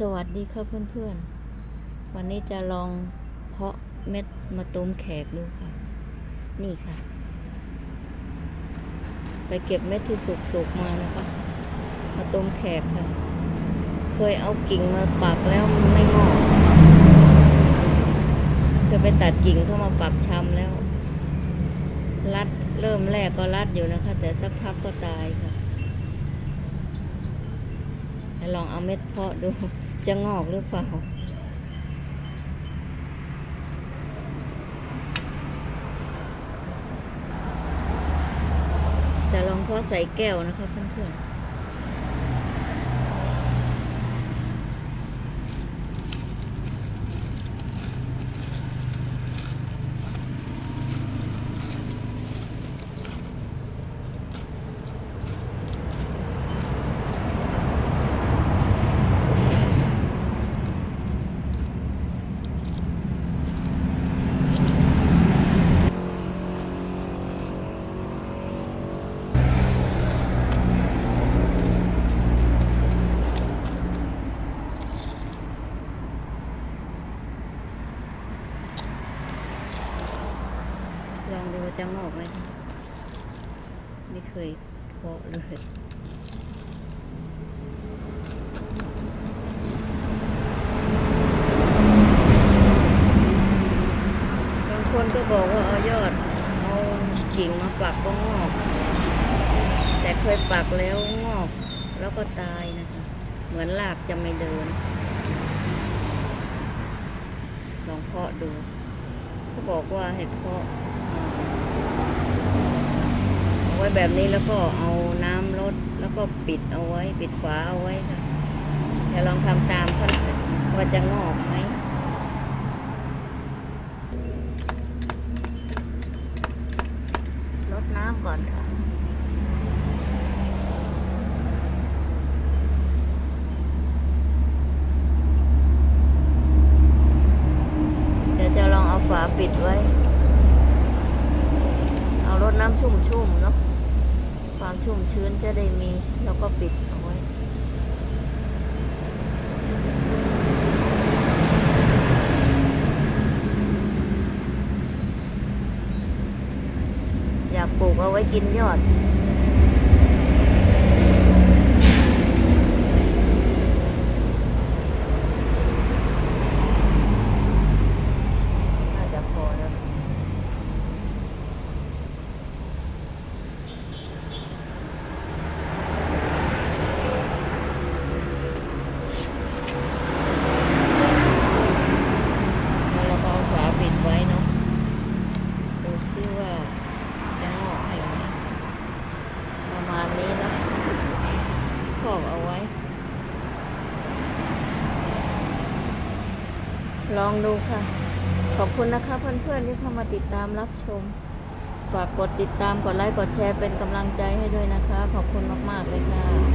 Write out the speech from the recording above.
สวัสดีครับเพื่อนๆ วันนี้จะลองเพาะเม็ดมะตูมแขกดูค่ะ นี่ค่ะ ไปเก็บเม็ดที่สุกๆมานะคะมะตูมแขกค่ะ เคยเอากิ่งมาปักแล้วมันไม่งอกเคยไปตัดกิ่งเข้ามาปักชำแล้ว รัดเริ่มแรกก็รัดอยู่นะคะ แต่สักพักก็ตายค่ะ ลองเอาเม็ดเพาะดูจะงอกหรือเปล่าจะลองเพาะใส่แก้วนะคะเพื่อนๆ ล องดูว่าจะงอกไหมไม่เคยเพาะเลยบางคนก็บอกว่าเอายอด เอากิ่งมาปักก็งอก แต่เคยปักแล้วงอก แล้วก็ตายนะคะ เหมือนรากจะไม่เดิน ลองเพาะดูเขาบอกว่าให้เพาะอ่าเอาไว้ แบบนี้แล้วก็เอาน้ำลดแล้วก็ปิดเอาไว้ ปิดฝาเอาไว้ค่ะเดี๋ยวลองทำตามเขาว่าจะงอกไหมลดน้ำก่อนค่ะเดี๋ยวจะลองเอาฝาปิดไว้ เอารดน้ำชุ่มๆเนาะ ความชุ่มชื้นจะได้มี แล้วก็ปิดเอาไว้อยากปลูกเอาไว้กินยอด น่าจะพอแล้ว แล้วเราก็เอาฝาปิดไว้เนาะ ดู ซิว่าจะงอกให้ไหมประมาณนี้นะครอบเอาไว้ ลองดูค่ะ ขอบคุณนะคะเพื่อนๆที่เข้ามาติดตามรับชม ฝากกดติดตามกดไลค์กดแชร์เป็นกำลังใจให้ด้วยนะคะ ขอบคุณมากๆเลยค่ะ